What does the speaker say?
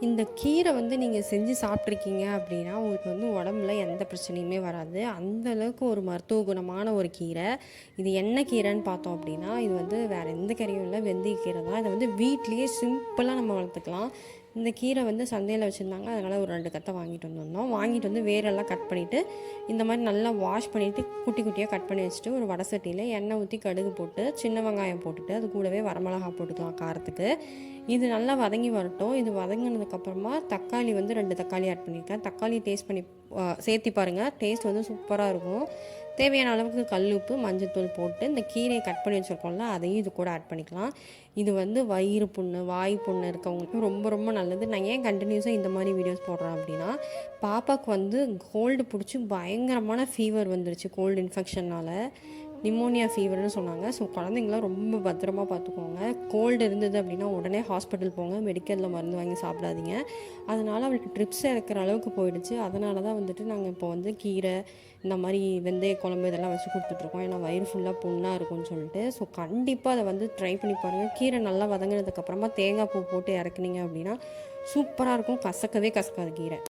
இந்த கீரை வந்து நீங்கள் செஞ்சு சாப்பிட்ருக்கீங்க அப்படின்னா உங்களுக்கு வந்து உடம்புல எந்த பிரச்சனையுமே வராது. அந்த அளவுக்கு ஒரு மருத்துவ குணமான ஒரு கீரை. இது என்ன கீரைன்னு பார்த்தோம் அப்படின்னா இது வந்து வேறு எந்த கீரையும் இல்லை. வெந்தய கீரை தான். இதை வந்து வீட்லேயே சிம்பிளாக நம்ம வளர்த்துக்கலாம். இந்த கீரை வந்து சந்தையில் வச்சுருந்தாங்க. அதனால் ஒரு ரெண்டு கத்தை வாங்கிட்டு வந்திருந்தோம். வாங்கிட்டு வந்து வேரெல்லாம் கட் பண்ணிவிட்டு இந்த மாதிரி நல்லா வாஷ் பண்ணிவிட்டு குட்டி குட்டியாக கட் பண்ணி வச்சுட்டு ஒரு வடை சட்டியில் எண்ணெய் ஊற்றி கடுகு போட்டு சின்ன வெங்காயம் போட்டுட்டு அது கூடவே வரமிளகா போட்டுக்கலாம் காரத்துக்கு. இது நல்லா வதங்கி வரட்டும். இது வதங்கினதுக்கப்புறமா தக்காளி வந்து ரெண்டு தக்காளி ஆட் பண்ணியிருக்கேன் தக்காளி டேஸ்ட் பண்ணி சேர்த்தி பாருங்கள் டேஸ்ட் வந்து சூப்பராக இருக்கும். தேவையான அளவுக்கு கல் உப்பு மஞ்சத்தூள் போட்டு இந்த கீரையை கட் பண்ணி வச்சுருக்கோம்ல அதையும் இது கூட ஆட் பண்ணிக்கலாம். இது வந்து வயிறு புண்ணு வாய் புண்ணு இருக்கவங்களுக்கு ரொம்ப ரொம்ப நல்லது. நான் ஏன் கண்டினியூஸாக இந்த மாதிரி வீடியோஸ் போடுறேன் அப்படின்னா பாப்பாவுக்கு வந்து கோல்டு பிடிச்சி பயங்கரமான ஃபீவர் வந்துருச்சு கோல்டு இன்ஃபெக்ஷனால் நிமோனியா ஃபீவர்னு சொன்னாங்க. ஸோ குழந்தைங்களாம் ரொம்ப பத்திரமா பார்த்துக்கோங்க கோல்டு இருந்தது அப்படின்னா உடனே ஹாஸ்பிட்டல் போங்க. மெடிக்கலில் மருந்து வாங்கி சாப்பிடாதீங்க. அதனால் அவளுக்கு ட்ரிப்ஸ் இறக்குற அளவுக்கு போயிடுச்சு. அதனால தான் வந்துட்டு நாங்கள் இப்போ வந்து கீரை இந்த மாதிரி வெந்தய குழம்பு இதெல்லாம் வச்சு கொடுத்துட்ருக்கோம். ஏன்னா வயிறு ஃபுல்லாக புண்ணாக இருக்கும்னு சொல்லிட்டு. ஸோ கண்டிப்பாக அதை வந்து ட்ரை பண்ணி பாருங்கள் கீரை நல்லா வதங்கினதுக்கப்புறமா தேங்காய் பூ போட்டு இறக்குனீங்க அப்படின்னா சூப்பராக இருக்கும். கசக்கவே கசக்காது கீரை.